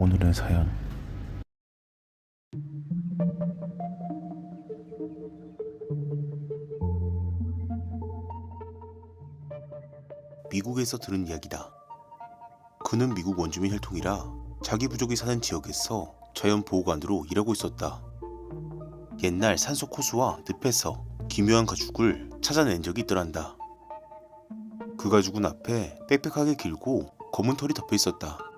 오늘의 사연 미국에서 들은 이야기다. 그는 미국 원주민 혈통이라 자기 부족이 사는 지역에서 자연 보호관으로 일하고 있었다. 옛날 산속 호수와 늪에서 기묘한 가죽을 찾아낸 적이 있더란다. 그 가죽은 앞에 빽빽하게 길고 검은 털이 덮여 있었다.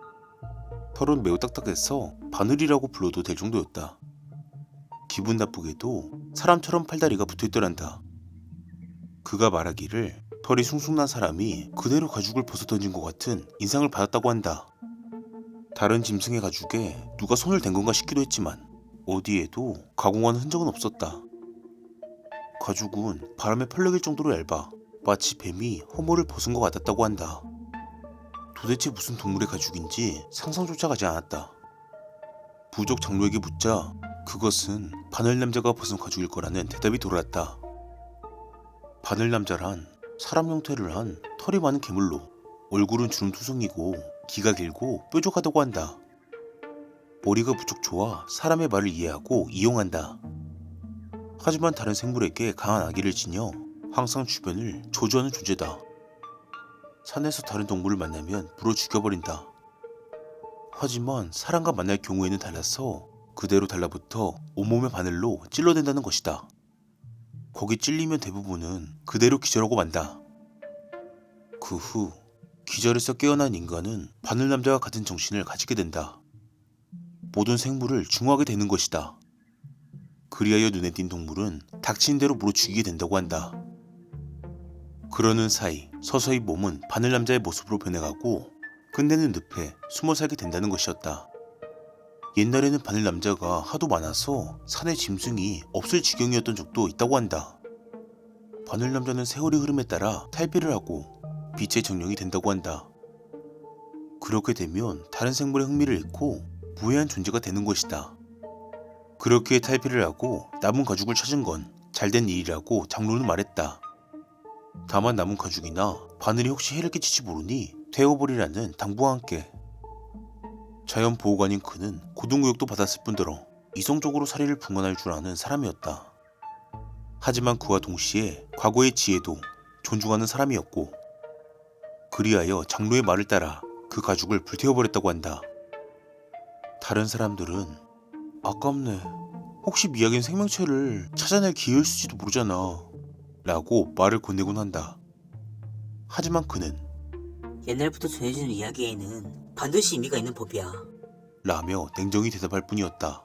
털은 매우 딱딱해서 바늘이라고 불러도 될 정도였다. 기분 나쁘게도 사람처럼 팔다리가 붙어 있더란다. 그가 말하기를 털이 숭숭 난 사람이 그대로 가죽을 벗어 던진 것 같은 인상을 받았다고 한다. 다른 짐승의 가죽에 누가 손을 댄 건가 싶기도 했지만 어디에도 가공한 흔적은 없었다. 가죽은 바람에 펄럭일 정도로 얇아 마치 뱀이 허물을 벗은 것 같았다고 한다. 도대체 무슨 동물의 가죽인지 상상조차 가지 않았다. 부족 장로에게 묻자 그것은 바늘 남자가 벗은 가죽일 거라는 대답이 돌아왔다. 바늘 남자란 사람 형태를 한 털이 많은 괴물로 얼굴은 주름투성이고 기가 길고 뾰족하다고 한다. 머리가 무척 좋아 사람의 말을 이해하고 이용한다. 하지만 다른 생물에게 강한 악의를 지녀 항상 주변을 조주하는 존재다. 산에서 다른 동물을 만나면 물어 죽여버린다. 하지만 사람과 만날 경우에는 달라서 그대로 달라붙어 온몸의 바늘로 찔러댄다는 것이다. 거기 찔리면 대부분은 그대로 기절하고 만다. 그 후 기절에서 깨어난 인간은 바늘 남자와 같은 정신을 가지게 된다. 모든 생물을 중화하게 되는 것이다. 그리하여 눈에 띈 동물은 닥친 대로 물어 죽이게 된다고 한다. 그러는 사이 서서히 몸은 바늘 남자의 모습으로 변해가고 끝내는 늪에 숨어 살게 된다는 것이었다. 옛날에는 바늘 남자가 하도 많아서 산에 짐승이 없을 지경이었던 적도 있다고 한다. 바늘 남자는 세월의 흐름에 따라 탈피를 하고 빛의 정령이 된다고 한다. 그렇게 되면 다른 생물의 흥미를 잃고 무해한 존재가 되는 것이다. 그렇게 탈피를 하고 남은 가죽을 찾은 건 잘된 일이라고 장로는 말했다. 다만 남은 가죽이나 바늘이 혹시 해를 끼칠지 모르니 태워버리라는 당부와 함께 자연 보호관인 그는 고등교육도 받았을 뿐더러 이성적으로 사리를 분간할 줄 아는 사람이었다. 하지만 그와 동시에 과거의 지혜도 존중하는 사람이었고 그리하여 장로의 말을 따라 그 가죽을 불태워버렸다고 한다. 다른 사람들은 아깝네. 혹시 미약인 생명체를 찾아낼 기회일지도 모르잖아. 라고 말을 건네곤 한다. 하지만 그는 옛날부터 전해지는 이야기에는 반드시 의미가 있는 법이야. 라며 냉정히 대답할 뿐이었다.